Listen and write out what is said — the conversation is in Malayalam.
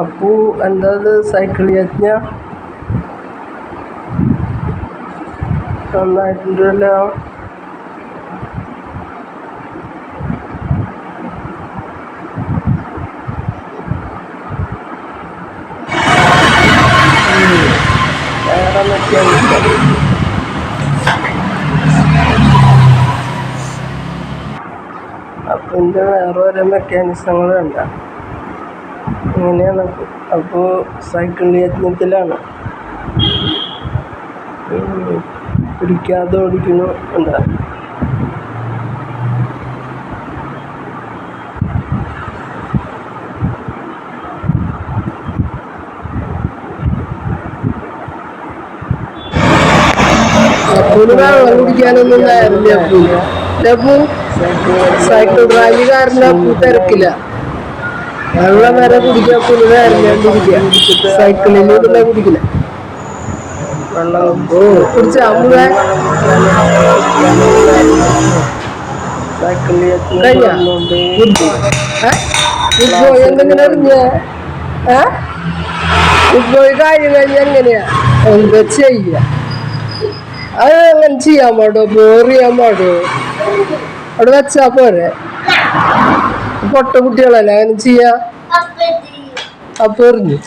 അപ്പു എന്താ ഇത് സൈക്കിൾ യജ്ഞ നന്നായിട്ടുണ്ടല്ലോ ഉം. വേറെ മെക്കാനിക്സ് അപ്പിൻ്റെ വേറെ ഓരോ മെക്കാനിസങ്ങൾ കണ്ട ഇങ്ങനെയാണ്. അപ്പോൾ സൈക്കിൾ യജ്ഞത്തിലാണ്. പിടിക്കാതെ ഓടിക്കുന്നു. എന്താ? അപ്പൂന് വെള്ളം കുടിക്കാനൊന്നും ഉണ്ടായിരുന്നില്ല അപ്പൂന്. അപ്പൂ? സൈക്കിൾ കാരണം അപ്പൂ തിരക്കില്ല. വെള്ളം വരെ നേരില്ലാണ്ടിരിക്കുക സൈക്കിളിലൂടെ കുടിക്കില്ല. എന്താ ചെയ്യ? അത് അങ്ങനെ ചെയ്യാൻ പാടോ? ബോർ ചെയ്യാൻ പാടോ? അവിടെ വെച്ചാ പോരെ? പൊട്ട കുട്ടികളല്ലേ? അങ്ങനെ ചെയ്യാ? അപ്പൊ എറിഞ്ഞു.